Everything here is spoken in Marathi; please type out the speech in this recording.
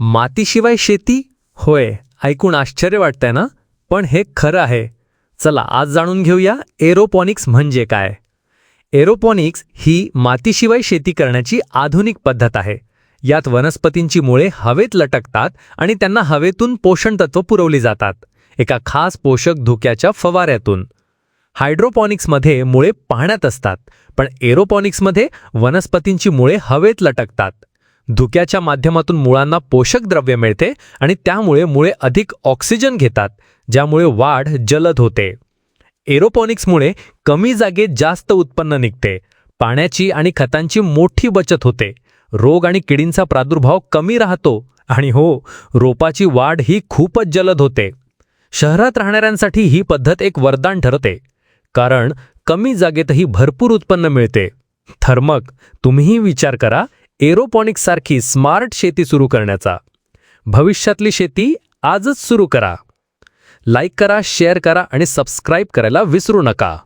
मातीशिवाय शेती? होय ऐकून आश्चर्य वाटतंय ना? पण हे खरं आहे. चला आज जाणून घेऊया एरोपॉनिक्स म्हणजे काय. एरोपॉनिक्स ही मातीशिवाय शेती करण्याची आधुनिक पद्धत आहे. यात वनस्पतींची मुळे हवेत लटकतात आणि त्यांना हवेतून पोषणतत्व पुरवली जातात. एका खास पोषक धुक्याच्या फवाऱ्यातून. हायड्रोपॉनिक्समध्ये मुळे पाण्यात असतात पण एरोपॉनिक्समध्ये वनस्पतींची मुळे हवेत लटकतात. धुक्याच्या माध्यमातून मुळांना पोषक द्रव्य मिळते आणि त्यामुळे मुळे अधिक ऑक्सिजन घेतात ज्यामुळे वाढ जलद होते. एरोपॉनिक्समुळे कमी जागेत जास्त उत्पन्न निघते पाण्याची आणि खतांची मोठी बचत होते रोग आणि किडींचा प्रादुर्भाव कमी राहतो आणि हो रोपाची वाढ ही खूपच जलद होते. शहरात राहणाऱ्यांसाठी ही पद्धत एक वरदान ठरते कारण कमी जागेतही भरपूर उत्पन्न मिळते. थर्मक तुम्हीही विचार करा एरोपॉनिक्स सारखी स्मार्ट शेती सुरू करण्याचा. भविष्यातली शेती आजच सुरू करा. लाईक करा शेअर करा आणि सबस्क्राईब करायला विसरू नका.